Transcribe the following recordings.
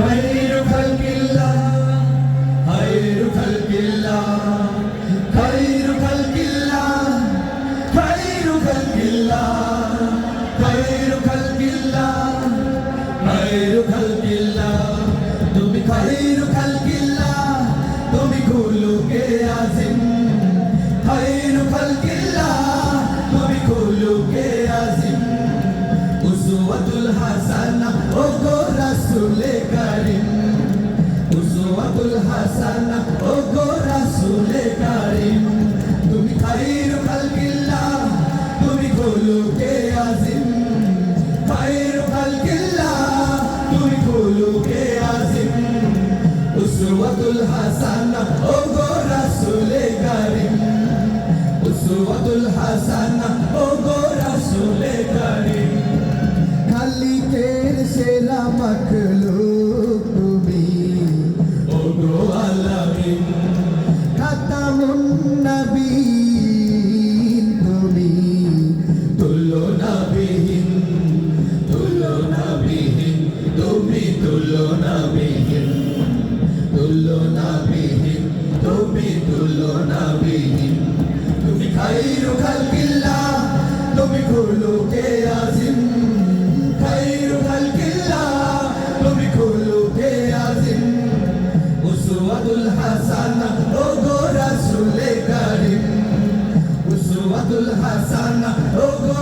خير خلق الله خير خلق الله خير خلق الله خير خلق الله خير خلق الله خير خلق الله তুমি خير হাসানা ও গো রাসূলে কারীম, তুমি খায়রু খালকিল্লাহ তুমি খুলুকে আজিম। খায়রু খালকিল্লাহ তুমি খুলুকে আজিম। উসওয়াতুল হাসানা ও গো রাসূলে কারীম। উসওয়াতুল হাসানা ও গো রাসূলে কারীম। খালিকের সেরা মখলুক তুমি তুলনাবিহীন তুমি খাইরু খালকিল্লাহ তুমি খুলুকে আজিম। খাইরু খালকিল্লাহ তুমি খুলুকে আজিম। উসওয়াতুল হাসানা, ও গো রাসূলে কারীম। উসওয়াতুল হাসানা, ও গো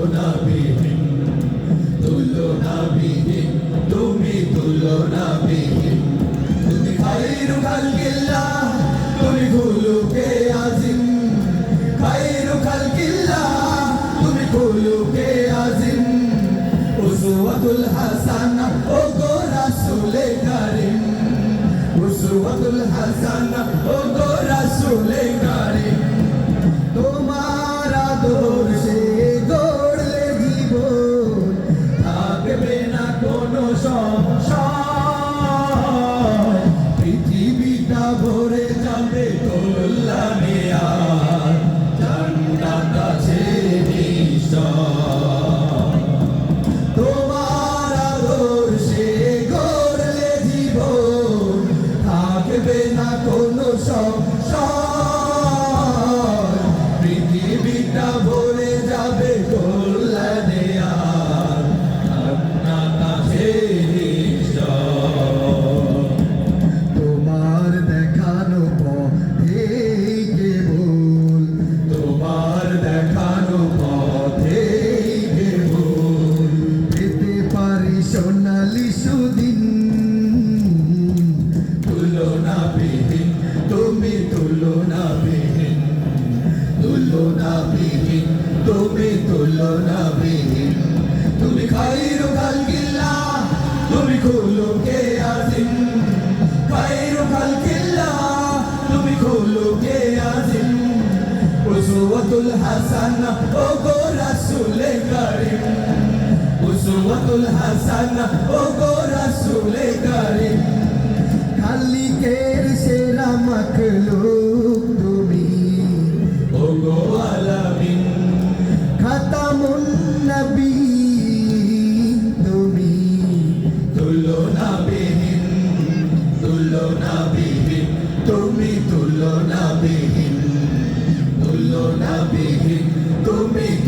তুলনা বিহীন তুলনা বিহীন তুমি তুলনা বিহীন তুমি খাইরু খালকিল্লাহ তুমি খুলুকে আজিম। খাইরু হাসানা ও গো রাসূলে কারীম। তুমি তুলনা বিহীন তুলনা বিহীন তুমি তুলনা বিহীন তুমি খাইরু খালকিল্লাহ তুমি খুলুকে আজিম। খাইরু খালকিল্লাহ তুমি খুলুকে আজিম। উসওয়াতুল হাসানা ও গো রাসূলে কারীম। উসওয়াতুল হাসানা ও গো রাসূলে কারীম। খালিকের সেরা মখলুক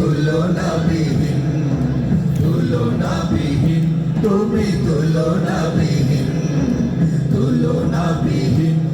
তুলনাবিহীন তুলনা বিহীন তুমি তুলনাবিহীন তুলনাবিহীন।